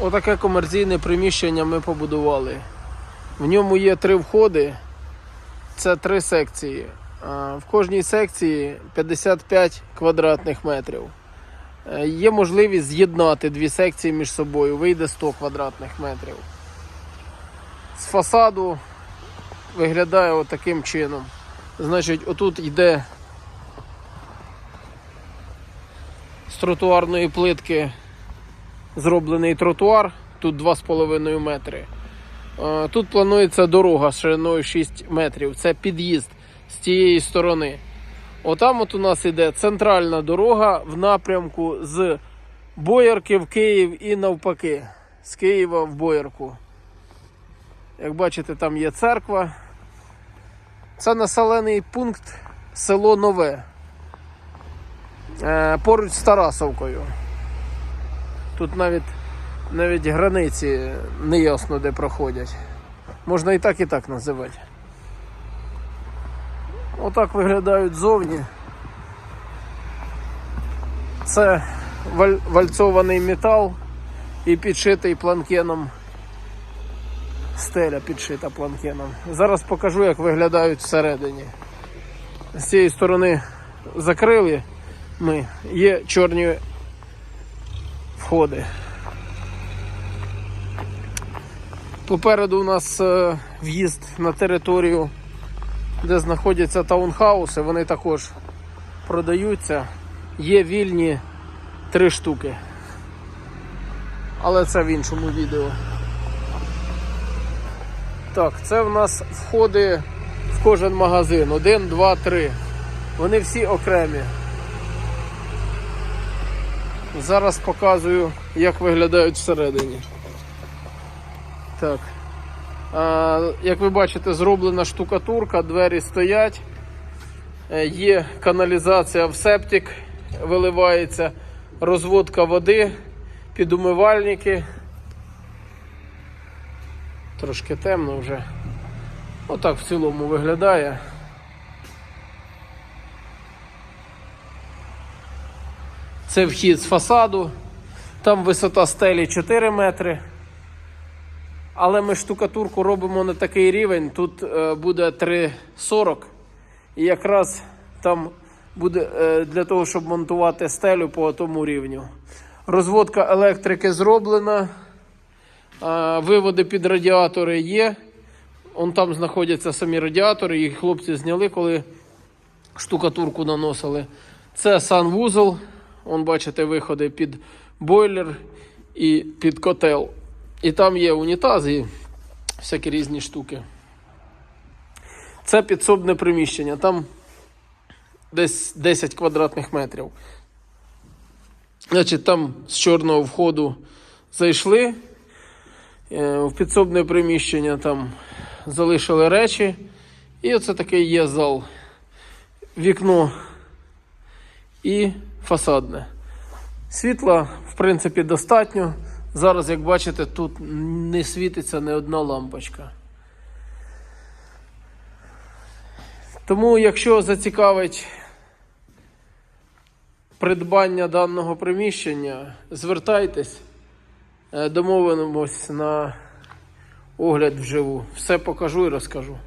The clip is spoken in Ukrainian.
Отаке комерційне приміщення ми побудували. В ньому є три входи, це три секції. В кожній секції 55 квадратних метрів. Е, Є можливість з'єднати дві секції між собою, вийде 100 квадратних метрів. З фасаду виглядає отаким чином. Значить, отут йде з тротуарної плитки зроблений тротуар, тут 2,5 метри. Е, Тут планується дорога шириною 6 метрів. Це під'їзд з тієї сторони. Отам от у нас іде центральна дорога в напрямку з Боярки в Київ і навпаки. З Києва в Боярку. Як бачите, там є церква. Це населений пункт село Нове. Е, Поруч з Тарасовкою. Тут навіть, навіть границі не ясно де проходять. Можна і так, і так називати. Отак виглядають зовні. Це валь- вальцований метал і підшитий планкеном. Стеля підшита планкеном. Зараз покажу, як виглядають всередині. З цієї сторони закрили ми, є чорні входи. Попереду у нас е, в'їзд на територію, де знаходяться таунхауси, вони також продаються. Є вільні три штуки. Але це в іншому відео. Так, це в нас входи в кожен магазин. Один, два, три. Вони всі окремі. Зараз показую, як виглядають всередині. Так. А, як ви бачите, зроблена штукатурка, двері стоять. Е, Є каналізація в септик, виливається, розводка води, підумивальники. Трошки темно вже. Отак в цілому виглядає. Це вхід з фасаду. Там висота стелі 4 метри. Але ми штукатурку робимо на такий рівень. Тут е, буде 3,40. І якраз там буде е, для того, щоб монтувати стелю по тому рівню. Розводка електрики зроблена. Е, виводи під радіатори є. Он там знаходяться самі радіатори, їх хлопці зняли, коли штукатурку наносили. Це санвузол. Вон бачите виходи під бойлер і під котел. І там є унітази і всякі різні штуки. Це підсобне приміщення. Там десь 10 квадратних метрів. Значить, там з чорного входу зайшли. е, В підсобне приміщення там залишили речі. І оце такий є зал. Вікно і фасадне. Світла, в принципі, достатньо. Зараз, як бачите, тут не світиться ні одна лампочка. Тому, якщо зацікавить придбання даного приміщення, звертайтесь, е, домовимось на огляд вживу. Все покажу і розкажу.